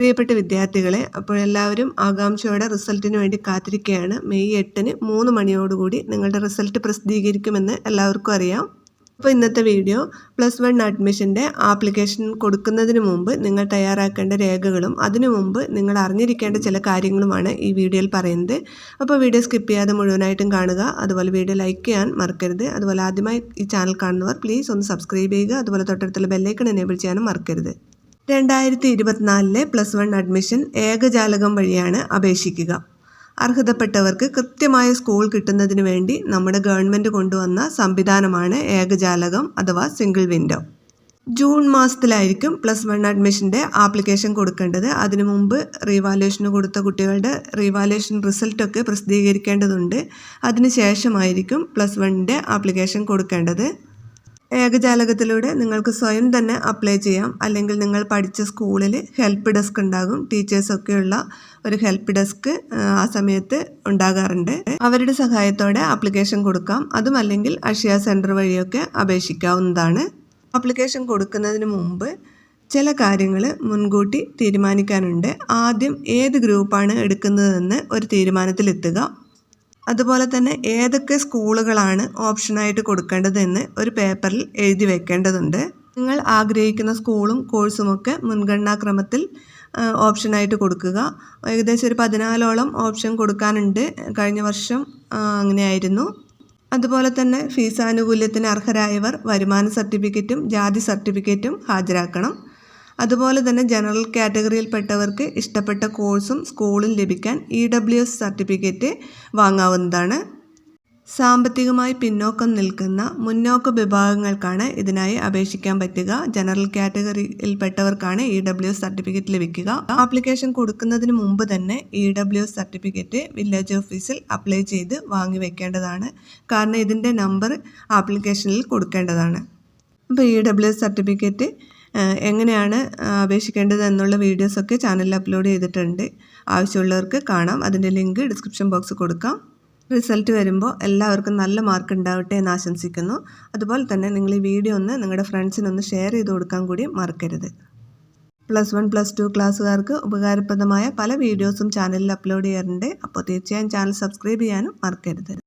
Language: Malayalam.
പ്രിയപ്പെട്ട വിദ്യാർത്ഥികളെ അപ്പോൾ എല്ലാവരും ആകാംക്ഷയോടെ റിസൾട്ടിന് വേണ്ടി കാത്തിരിക്കുകയാണ്. മെയ് എട്ടിന് മൂന്ന് മണിയോടുകൂടി നിങ്ങളുടെ റിസൾട്ട് പ്രസിദ്ധീകരിക്കുമെന്ന് എല്ലാവർക്കും അറിയാം. അപ്പോൾ ഇന്നത്തെ വീഡിയോ പ്ലസ് വൺ അഡ്മിഷന്റെ ആപ്ലിക്കേഷൻ കൊടുക്കുന്നതിന് മുമ്പ് നിങ്ങൾ തയ്യാറാക്കേണ്ട രേഖകളും അതിനു മുമ്പ് നിങ്ങൾ അറിഞ്ഞിരിക്കേണ്ട ചില കാര്യങ്ങളുമാണ് ഈ വീഡിയോയിൽ പറയുന്നത്. അപ്പോൾ വീഡിയോ സ്കിപ്പ് ചെയ്യാതെ മുഴുവനായിട്ടും കാണുക. അതുപോലെ വീഡിയോ ലൈക്ക് ചെയ്യാൻ മറക്കരുത്. അതുപോലെ ആദ്യമായി ഈ ചാനൽ കാണുന്നവർ പ്ലീസ് ഒന്ന് സബ്സ്ക്രൈബ് ചെയ്യുക. അതുപോലെ തൊട്ടടുത്തുള്ള ബെല്ലൈക്കൺ എനേബിൾ ചെയ്യാനും മറക്കരുത്. രണ്ടായിരത്തി ഇരുപത്തിനാലിലെ പ്ലസ് വൺ അഡ്മിഷൻ ഏകജാലകം വഴിയാണ് അപേക്ഷിക്കുക. അർഹതപ്പെട്ടവർക്ക് കൃത്യമായ സ്കൂൾ കിട്ടുന്നതിന് വേണ്ടി നമ്മുടെ ഗവൺമെന്റ് കൊണ്ടുവന്ന സംവിധാനമാണ് ഏകജാലകം അഥവാ സിംഗിൾ വിൻഡോ. ജൂൺ മാസത്തിലായിരിക്കും പ്ലസ് വൺ അഡ്മിഷന്റെ ആപ്ലിക്കേഷൻ കൊടുക്കേണ്ടത്. അതിനു മുമ്പ് റീവാലുവേഷന് കൊടുത്ത കുട്ടികളുടെ റീവാലുവേഷൻ റിസൾട്ടൊക്കെ പ്രസിദ്ധീകരിക്കേണ്ടതുണ്ട്. അതിന് ശേഷമായിരിക്കും പ്ലസ് വണ്ണിന്റെ ആപ്ലിക്കേഷൻ കൊടുക്കേണ്ടത്. ഏകജാലകത്തിലൂടെ നിങ്ങൾക്ക് സ്വയം തന്നെ അപ്ലൈ ചെയ്യാം. അല്ലെങ്കിൽ നിങ്ങൾ പഠിച്ച സ്കൂളിൽ ഹെൽപ്പ് ഡെസ്ക് ഉണ്ടാകും. ടീച്ചേഴ്സൊക്കെയുള്ള ഒരു ഹെൽപ്പ് ഡെസ്ക് ആ സമയത്ത് ഉണ്ടാകാറുണ്ട്. അവരുടെ സഹായത്തോടെ അപ്ലിക്കേഷൻ കൊടുക്കാം. അതും അല്ലെങ്കിൽ അക്ഷയ സെന്റർ വഴിയൊക്കെ അപേക്ഷിക്കാവുന്നതാണ്. അപ്ലിക്കേഷൻ കൊടുക്കുന്നതിന് മുമ്പ് ചില കാര്യങ്ങൾ മുൻകൂട്ടി തീരുമാനിക്കാനുണ്ട്. ആദ്യം ഏത് ഗ്രൂപ്പാണ് എടുക്കുന്നതെന്ന് ഒരു തീരുമാനത്തിലെത്തുക. അതുപോലെ തന്നെ ഏതൊക്കെ സ്കൂളുകളാണ് ഓപ്ഷനായിട്ട് കൊടുക്കേണ്ടതെന്ന് ഒരു പേപ്പറിൽ എഴുതി വെക്കേണ്ടതുണ്ട്. നിങ്ങൾ ആഗ്രഹിക്കുന്ന സ്കൂളും കോഴ്സുമൊക്കെ മുൻഗണനാക്രമത്തിൽ ഓപ്ഷനായിട്ട് കൊടുക്കുക. ഏകദേശം ഒരു പതിനാലോളം ഓപ്ഷൻ കൊടുക്കാനുണ്ട്. കഴിഞ്ഞ വർഷം അങ്ങനെയായിരുന്നു. അതുപോലെ തന്നെ ഫീസ് ആനുകൂല്യത്തിന് അർഹരായവർ വരുമാന സർട്ടിഫിക്കറ്റും ജാതി സർട്ടിഫിക്കറ്റും ഹാജരാക്കണം. അതുപോലെ തന്നെ ജനറൽ കാറ്റഗറിയിൽപ്പെട്ടവർക്ക് ഇഷ്ടപ്പെട്ട കോഴ്സും സ്കൂളും ലഭിക്കാൻ ഇ ഡബ്ല്യു എസ് സർട്ടിഫിക്കറ്റ് വാങ്ങാവുന്നതാണ്. സാമ്പത്തികമായി പിന്നോക്കം നിൽക്കുന്ന മുന്നോക്ക വിഭാഗങ്ങൾക്കാണ് ഇതിനായി അപേക്ഷിക്കാൻ പറ്റുക. ജനറൽ കാറ്റഗറിയിൽപ്പെട്ടവർക്കാണ് ഇ ഡബ്ല്യു സർട്ടിഫിക്കറ്റ് ലഭിക്കുക. ആപ്ലിക്കേഷൻ കൊടുക്കുന്നതിന് മുമ്പ് തന്നെ ഇ ഡബ്ല്യു സർട്ടിഫിക്കറ്റ് വില്ലേജ് ഓഫീസിൽ അപ്ലൈ ചെയ്ത് വാങ്ങി വെക്കേണ്ടതാണ്. കാരണം ഇതിന്റെ നമ്പർ ആപ്ലിക്കേഷനിൽ കൊടുക്കേണ്ടതാണ്. അപ്പോൾ ഇ ഡബ്ല്യു സർട്ടിഫിക്കറ്റ് എങ്ങനെയാണ് അപേക്ഷിക്കേണ്ടത് എന്നുള്ള വീഡിയോസൊക്കെ ചാനലിൽ അപ്ലോഡ് ചെയ്തിട്ടുണ്ട്. ആവശ്യമുള്ളവർക്ക് കാണാം. അതിന്റെ ലിങ്ക് ഡിസ്ക്രിപ്ഷൻ ബോക്സ് കൊടുക്കാം. റിസൾട്ട് വരുമ്പോൾ എല്ലാവർക്കും നല്ല മാർക്ക് ഉണ്ടാവട്ടെ എന്ന് ആശംസിക്കുന്നു. അതുപോലെ തന്നെ നിങ്ങൾ ഈ വീഡിയോ ഒന്ന് നിങ്ങളുടെ ഫ്രണ്ട്സിനൊന്ന് ഷെയർ ചെയ്ത് കൊടുക്കാൻ കൂടി മറക്കരുത്. പ്ലസ് വൺ പ്ലസ് ടു ക്ലാസ്സുകാർക്ക് ഉപകാരപ്രദമായ പല വീഡിയോസും ചാനലിൽ അപ്ലോഡ് ചെയ്യാറുണ്ട്. അപ്പോൾ തീർച്ചയായും ചാനൽ സബ്സ്ക്രൈബ് ചെയ്യാനും മറക്കരുത്.